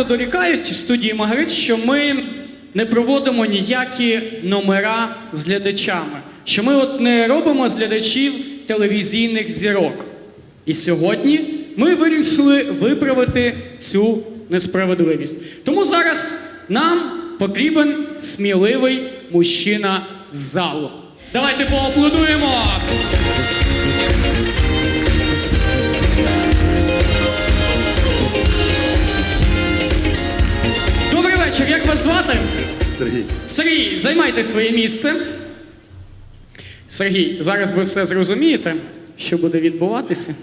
часто дорікають студії Магрит, що ми не проводимо ніякі номера з глядачами, що ми от не робимо з глядачів телевізійних зірок. І сьогодні ми вирішили виправити цю несправедливість. Тому зараз нам потрібен сміливий мужчина з залу. Давайте поаплодуємо! Як вас звати? Сергій. Сергій, займайте своє місце. Сергій, зараз ви все зрозумієте, що буде відбуватися.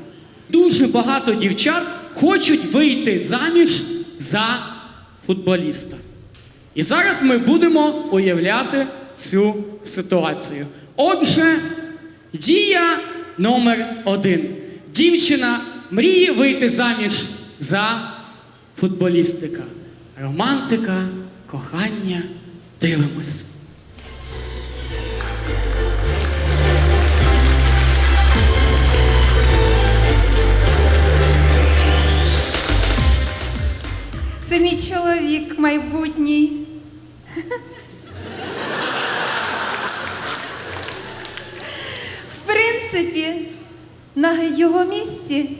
Дуже багато дівчат хочуть вийти заміж за футболіста. І зараз ми будемо уявляти цю ситуацію. Отже, дія номер один. Дівчина мріє вийти заміж за футболістика. Романтика, кохання. Дивимось. Це мій чоловік майбутній. В принципі, на його місці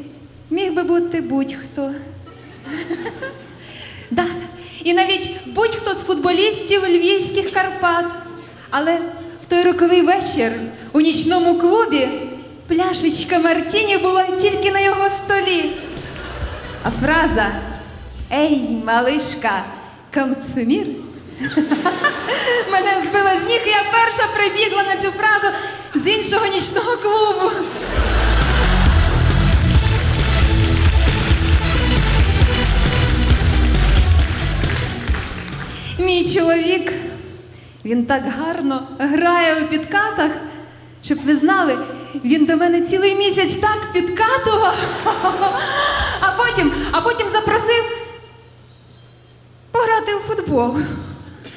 міг би бути будь-хто. Да. І навіть будь-хто з футболістів львівських Карпат. Але в той роковий вечір у нічному клубі пляшечка Мартіні була тільки на його столі. А фраза Ей, малишка, камцумір. Мене збила з ніг, і я перша прибігла на цю фразу з іншого нічного клубу. Чоловік, він так гарно грає у підкатах, щоб ви знали, він до мене цілий місяць так підкатував, а потім, а потім запросив пограти у футбол.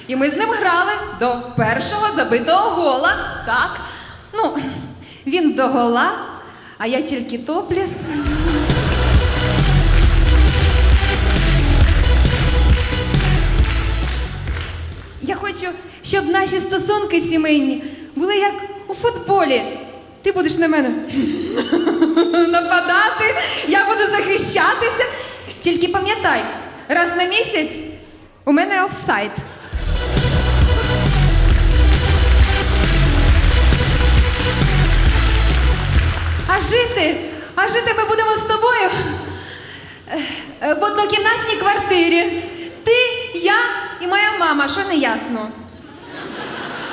І ми з ним грали до першого забитого гола. Так. Ну, він до гола, а я тільки топліс. Я хочу, щоб наші стосунки сімейні були як у футболі. Ти будеш на мене нападати, я буду захищатися. Тільки пам'ятай, раз на місяць у мене офсайд. А жити, а жити ми будемо з тобою е, е, в однокімнатній квартирі. Ти, я мама, що не ясно.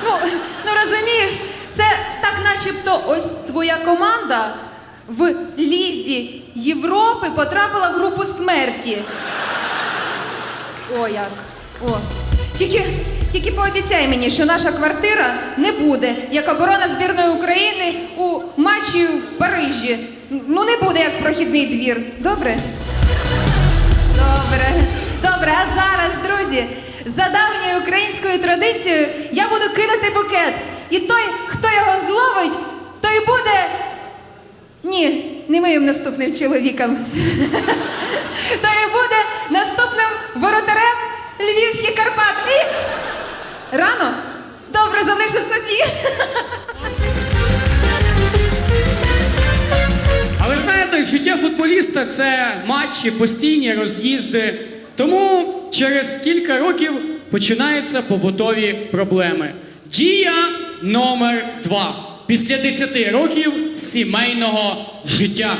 Ну, ну розумієш, це так начебто ось твоя команда в Лізі Європи потрапила в групу смерті. О, як. О. Тільки, тільки пообіцяй мені, що наша квартира не буде як оборона збірної України у матчі в Парижі. Ну, не буде як прохідний двір. Добре? Добре. Добре, а зараз, друзі, за давньою українською традицією я буду кидати букет. І той, хто його зловить, той буде. Ні, не моїм наступним чоловіком. Той буде наступним воротарем Львівських Карпат. І... Рано? Добре, залишу собі. Але знаєте, життя футболіста це матчі, постійні роз'їзди. Тому через кілька років починаються побутові проблеми. Дія номер два. Після 10 років сімейного життя.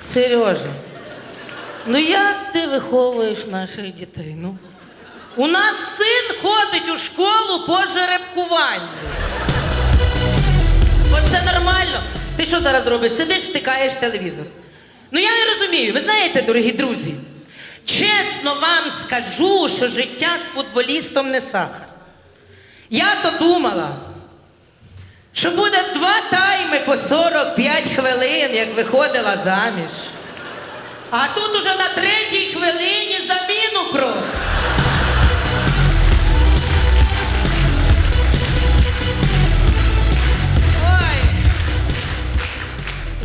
Сережа, ну як ти виховуєш наших дітей? Ну? У нас син ходить у школу по жеребкуванню. Оце нормально. Ти що зараз робиш? Сидиш, втикаєш телевізор. Ну я не розумію. Ви знаєте, дорогі друзі, чесно вам скажу, що життя з футболістом не сахар. Я то думала, що буде два тайми по 45 хвилин, як виходила заміж. А тут уже на третій хвилині заміну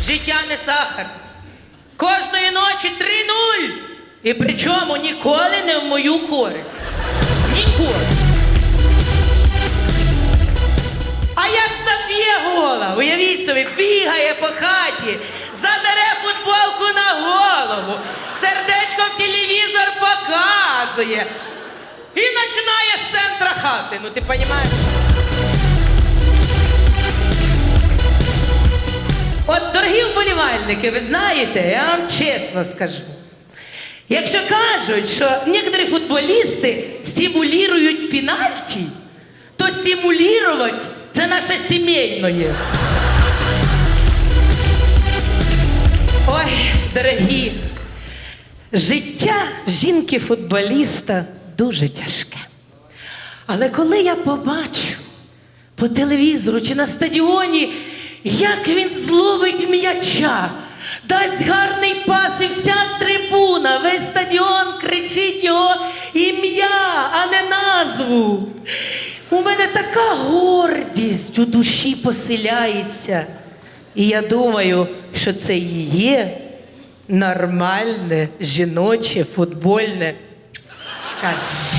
Життя не сахар. Кожної ночі 3-0. І причому ніколи не в мою користь. Ніколи. А як заб'є гола, уявіть собі, бігає по хаті, задере футболку на голову, сердечко в телевізор показує і починає з центра хати. Ну ти розумієш? Вболівальники, ви знаєте, я вам чесно скажу. Якщо кажуть, що некоторі футболісти симулюють пенальті, то симулювати це наше сімейне. Ой, дорогі, життя жінки-футболіста дуже тяжке. Але коли я побачу по телевізору чи на стадіоні, як він зловить м'яча, дасть гарний пас і вся трибуна, весь стадіон кричить його ім'я, а не назву. У мене така гордість у душі поселяється. І я думаю, що це і є нормальне жіноче футбольне щастя.